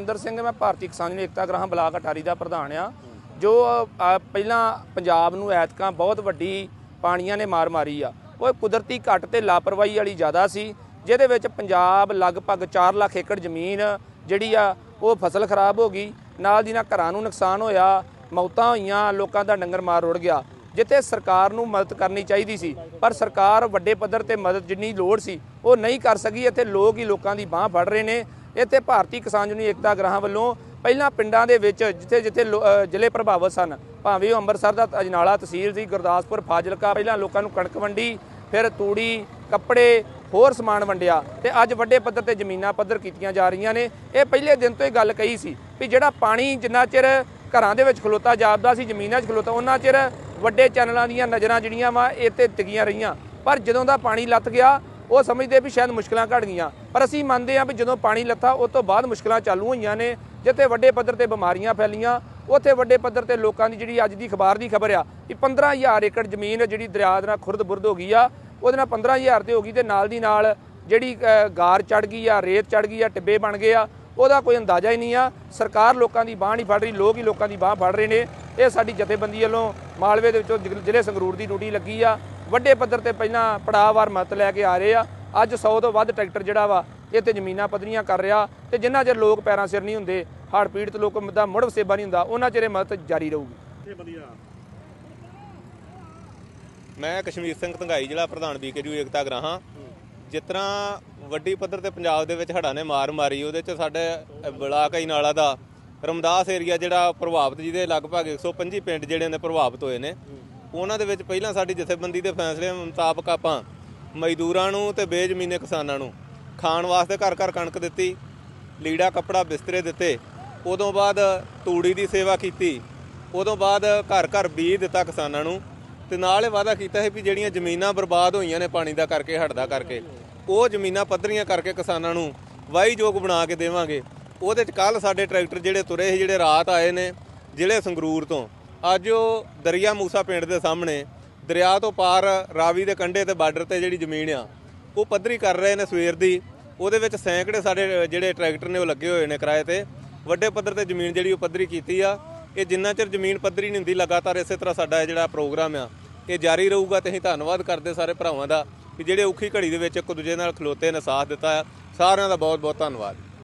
ਬਲਵਿੰਦਰ ਸਿੰਘ, ਮੈਂ ਭਾਰਤੀ ਕਿਸਾਨ ਏਕਤਾ ਗ੍ਰਾਮ ਬਲਾਕ ਅਟਾਰੀ ਦਾ ਪ੍ਰਧਾਨ ਆ ਜੋ ਪਹਿਲਾਂ ਪੰਜਾਬ ਨੂੰ ਐਤਕਾਂ ਬਹੁਤ ਵੱਡੀ ਪਾਣੀਆਂ ਨੇ ਮਾਰ ਮਾਰੀ ਆ। ਉਹ ਕੁਦਰਤੀ ਘੱਟ ਤੇ ਲਾਪਰਵਾਹੀ ਵਾਲੀ ਜ਼ਿਆਦਾ ਸੀ, ਜਿਹਦੇ ਵਿੱਚ ਪੰਜਾਬ ਲਗਭਗ 4 ਲੱਖ ਏਕੜ ਜ਼ਮੀਨ ਜਿਹੜੀ ਆ, ਉਹ ਫਸਲ ਖਰਾਬ ਹੋ ਗਈ। ਨਾਲ ਦੀ ਨਾਲ ਘਰਾਂ ਨੂੰ ਨੁਕਸਾਨ ਹੋਇਆ, ਮੌਤਾਂ ਹੋਈਆਂ, ਲੋਕਾਂ ਦਾ ਡੰਗਰ ਮਾਰ ਰੁੜ ਗਿਆ। ਜਿੱਥੇ ਸਰਕਾਰ ਨੂੰ ਮਦਦ ਕਰਨੀ ਚਾਹੀਦੀ ਸੀ, ਪਰ ਸਰਕਾਰ ਵੱਡੇ ਪੱਧਰ ਤੇ ਮਦਦ ਜਿੰਨੀ ਲੋੜ ਸੀ, ਉਹ ਨਹੀਂ ਕਰ ਸਕੀ। ਇੱਥੇ ਲੋਕ ਹੀ ਲੋਕਾਂ ਦੀ ਬਾਹ ਫੜ ਰਹੇ ਨੇ। ਇੱਥੇ ਭਾਰਤੀ ਕਿਸਾਨ ਯੂਨੀਅਨ ਏਕਤਾ ਗ੍ਰਾਹਾਂ ਵੱਲੋਂ ਪਹਿਲਾਂ ਪਿੰਡਾਂ ਦੇ ਵਿੱਚ ਜਿੱਥੇ ਜਿੱਥੇ ਲੋ- ਜ਼ਿਲ੍ਹੇ ਪ੍ਰਭਾਵਿਤ ਸਨ, ਭਾਵੇਂ ਉਹ ਅੰਮ੍ਰਿਤਸਰ ਦਾ ਅਜਨਾਲਾ ਤਹਿਸੀਲ ਸੀ, ਗੁਰਦਾਸਪੁਰ, ਫਾਜ਼ਿਲਕਾ, ਪਹਿਲਾਂ ਲੋਕਾਂ ਨੂੰ ਕਣਕ ਵੰਡੀ, ਫਿਰ ਤੂੜੀ, ਕੱਪੜੇ, ਹੋਰ ਸਮਾਨ ਵੰਡਿਆ ਤੇ ਅੱਜ ਵੱਡੇ ਪੱਧਰ ਤੇ ਜ਼ਮੀਨਾਂ ਪੱਧਰ ਕੀਤੀਆਂ ਜਾ ਰਹੀਆਂ ਨੇ। ਇਹ ਪਹਿਲੇ ਦਿਨ ਤੋਂ ਇਹ ਗੱਲ ਕਹੀ ਸੀ ਵੀ ਜਿਹੜਾ ਪਾਣੀ ਜਿੰਨਾ ਚਿਰ ਘਰਾਂ ਦੇ ਵਿੱਚ ਖਲੋਤਾ ਜਾਪਦਾ ਸੀ, ਜ਼ਮੀਨਾਂ 'ਚ ਖਲੋਤਾ, ਉਹਨਾਂ ਚਿਰ ਵੱਡੇ ਚੈਨਲਾਂ ਦੀਆਂ ਨਜ਼ਰਾਂ ਜਿਹੜੀਆਂ ਵਾ, ਇਹ ਤੇ ਟਿਕੀਆਂ ਰਹੀਆਂ। ਪਰ ਜਦੋਂ ਦਾ ਪਾਣੀ ਲੱਥ ਗਿਆ ਉਹ ਸਮਝਦੇ ਵੀ ਸ਼ਾਇਦ ਮੁਸ਼ਕਲਾਂ ਘਟ ਗਈਆਂ। ਪਰ ਅਸੀਂ ਮੰਨਦੇ ਹਾਂ ਵੀ ਜਦੋਂ ਪਾਣੀ ਲੱਥਾ, ਉਸ ਤੋਂ ਬਾਅਦ ਮੁਸ਼ਕਲਾਂ ਚਾਲੂ ਹੋਈਆਂ ਨੇ, ਜਿੱਥੇ ਵੱਡੇ ਪੱਧਰ ਤੇ ਬਿਮਾਰੀਆਂ ਫੈਲੀਆਂ, ਉੱਥੇ ਵੱਡੇ ਪੱਧਰ ਤੇ ਲੋਕਾਂ ਦੀ ਜਿਹੜੀ ਅੱਜ ਦੀ ਅਖਬਾਰ ਦੀ ਖਬਰ ਆ ਕਿ 15000 ਏਕੜ ਜ਼ਮੀਨ ਜਿਹੜੀ ਦਰਿਆ ਦੇ ਨਾਲ ਖੁਰਦ ਬੁਰਦ ਹੋ ਗਈ ਆ, ਉਹਦੇ ਨਾਲ 15000 ਤੇ ਹੋ ਗਈ ਤੇ ਨਾਲ ਦੀ ਨਾਲ ਜਿਹੜੀ ਗਾਰ ਚੜ ਗਈ ਆ, ਰੇਤ ਚੜ ਗਈ ਆ, ਟਿੱਬੇ ਬਣ ਗਏ ਆ, ਉਹਦਾ ਕੋਈ ਅੰਦਾਜ਼ਾ ਹੀ ਨਹੀਂ ਆ। ਸਰਕਾਰ ਲੋਕਾਂ ਦੀ ਬਾਹ ਨਹੀਂ ਫੜ ਰਹੀ, ਲੋਕ ਹੀ ਲੋਕਾਂ ਦੀ ਬਾਹ ਫੜ ਰਹੇ ਨੇ। ਇਹ ਸਾਡੀ ਜਥੇਬੰਦੀ ਵੱਲੋਂ ਮਾਲਵੇ ਦੇ ਵਿੱਚੋਂ ਜ਼ਿਲ੍ਹੇ ਜ਼ਿਲ੍ਹੇ ਸੰਗਰੂਰ ਦੀ ਡਿਊਟੀ ਲੱਗੀ ਆ। ਵੱਡੇ ਪੱਧਰ ਤੇ ਪਹਿਲਾਂ ਪੜਾਅਵਾਰ ਮਤ ਲੈ ਕੇ ਆ ਰਹੇ ਆ। ਅੱਜ 100 ਤੋਂ ਵੱਧ ਟਰੈਕਟਰ ਜਿਹੜਾ ਵਾ ਇਹ ਤੇ ਜ਼ਮੀਨਾਂ ਪੱਧਰੀਆਂ ਕਰ ਰਿਹਾ ਤੇ ਜਿੰਨਾ ਚਿਰ ਲੋਕ ਪੈਰਾਂ ਸਿਰ ਨਹੀਂ ਹੁੰਦੇ ਹੜ੍ਹ ਪੀੜਤ ਲੋਕ ਦਾ ਮੁੜ ਵਸੇਬਾ ਨਹੀਂ ਹੁੰਦਾ ਉਹਨਾਂ ਚਿਰ ਇਹ ਮਦਦ ਜਾਰੀ ਰਹੂਗੀ। ਮੈਂ ਕਸ਼ਮੀਰ ਸਿੰਘ ਧੰਗਾਈ ਜ਼ਿਲ੍ਹਾ ਪ੍ਰਧਾਨ ਬੀਕੇਯੂ ਏਕਤਾ ਗ੍ਰਾਹਾਂ। ਜਿਸ ਤਰ੍ਹਾਂ ਵੱਡੀ ਪੱਧਰ ਤੇ ਪੰਜਾਬ ਦੇ ਵਿੱਚ ਹੜ੍ਹਾਂ ਨੇ ਮਾਰ ਮਾਰੀ ਉਹਦੇ ਚ ਸਾਡੇ ਅ, ਬਲਾਕ ਹੀ ਨਾਲਾ ਦਾ ਰਮਦਾਸ ਏਰੀਆ ਜਿਹੜਾ ਪ੍ਰਭਾਵਿਤ ਜਿਹਦੇ ਲਗਭਗ 125 ਪਿੰਡ ਜਿਹੜੇ ਨੇ ਪ੍ਰਭਾਵਿਤ ਹੋਏ ਨੇ। ਉਹਨਾਂ ਦੇ ਵਿੱਚ ਪਹਿਲਾਂ ਸਾਡੀ ਜਥੇਬੰਦੀ ਦੇ ਫੈਸਲੇ ਮੁਤਾਬਕ ਆਪਾਂ ਮਜ਼ਦੂਰਾਂ ਨੂੰ ਤੇ ਬੇਜ਼ਮੀਨੇ ਕਿਸਾਨਾਂ ਨੂੰ ਖਾਣ ਵਾਸਤੇ ਘਰ ਘਰ ਕਣਕ ਦਿੱਤੀ, ਲੀੜਾ ਕੱਪੜਾ ਬਿਸਤਰੇ ਦਿੱਤੇ, ਉਦੋਂ ਬਾਅਦ ਤੂੜੀ ਦੀ ਸੇਵਾ ਕੀਤੀ, ਉਦੋਂ ਬਾਅਦ ਘਰ ਘਰ ਬੀਜ ਦਿੱਤਾ ਕਿਸਾਨਾਂ ਨੂੰ ਤੇ ਨਾਲ ਇਹ ਵਾਅਦਾ ਕੀਤਾ ਹੈ ਵੀ ਜਿਹੜੀਆਂ ਜ਼ਮੀਨਾਂ ਬਰਬਾਦ ਹੋਈਆਂ ਨੇ ਪਾਣੀ ਦਾ ਕਰਕੇ, ਹੜ੍ਹ ਦਾ ਕਰਕੇ, ਉਹ ਜ਼ਮੀਨਾਂ ਪੱਧਰੀਆਂ ਕਰਕੇ ਕਿਸਾਨਾਂ ਨੂੰ ਵਾਹੀਯੋਗ ਬਣਾ ਕੇ ਦੇਵਾਂਗੇ। ਉਹਦੇ ਚ ਕੱਲ ਸਾਡੇ ਟਰੈਕਟਰ ਜਿਹੜੇ ਤੁਰੇ ਸੀ, ਜਿਹੜੇ ਰਾਤ ਆਏ ਨੇ ਜ਼ਿਲ੍ਹੇ ਸੰਗਰੂਰ ਤੋਂ ਅੱਜ ਉਹ ਦਰਿਆ ਮੂਸਾ ਪਿੰਡ ਦੇ ਸਾਹਮਣੇ ਦਰਿਆ ਤੋਂ ਪਾਰ ਰਾਵੀ ਦੇ ਕੰਢੇ ਤੇ ਬਾਰਡਰ ਤੇ ਜਿਹੜੀ ਜ਼ਮੀਨ ਆ, ਉਹ ਪੱਧਰੀ ਕਰ ਰਹੇ ਨੇ ਸਵੇਰ ਦੀ। ਉਹਦੇ ਵਿੱਚ ਸੈਂਕੜੇ ਸਾਡੇ ਜਿਹੜੇ ਟਰੈਕਟਰ ਨੇ ਉਹ ਲੱਗੇ ਹੋਏ ਨੇ ਕਿਰਾਏ ਤੇ। ਵੱਡੇ ਪੱਧਰ ਤੇ ਜ਼ਮੀਨ ਜਿਹੜੀ ਉਹ ਪੱਧਰੀ ਕੀਤੀ ਆ। ਇਹ ਜਿੰਨਾ ਚਿਰ ਜ਼ਮੀਨ ਪੱਧਰੀ ਨਹੀਂ ਹੁੰਦੀ, ਲਗਾਤਾਰ ਇਸੇ ਤਰ੍ਹਾਂ ਸਾਡਾ ਇਹ ਜਿਹੜਾ ਪ੍ਰੋਗਰਾਮ ਆ, ਇਹ ਜਾਰੀ ਰਹੂਗਾ ਤੇ ਅਸੀਂ ਧੰਨਵਾਦ ਕਰਦੇ ਸਾਰੇ ਭਰਾਵਾਂ ਦਾ ਕਿ ਜਿਹੜੇ ਔਖੀ ਘੜੀ ਦੇ ਵਿੱਚ ਇੱਕ ਦੂਜੇ ਨਾਲ ਖਲੋਤੇ ਨੇ ਸਾਥ ਦਿੱਤਾ ਆ। ਸਾਰਿਆਂ ਦਾ ਬਹੁਤ ਬਹੁਤ ਧੰਨਵਾਦ।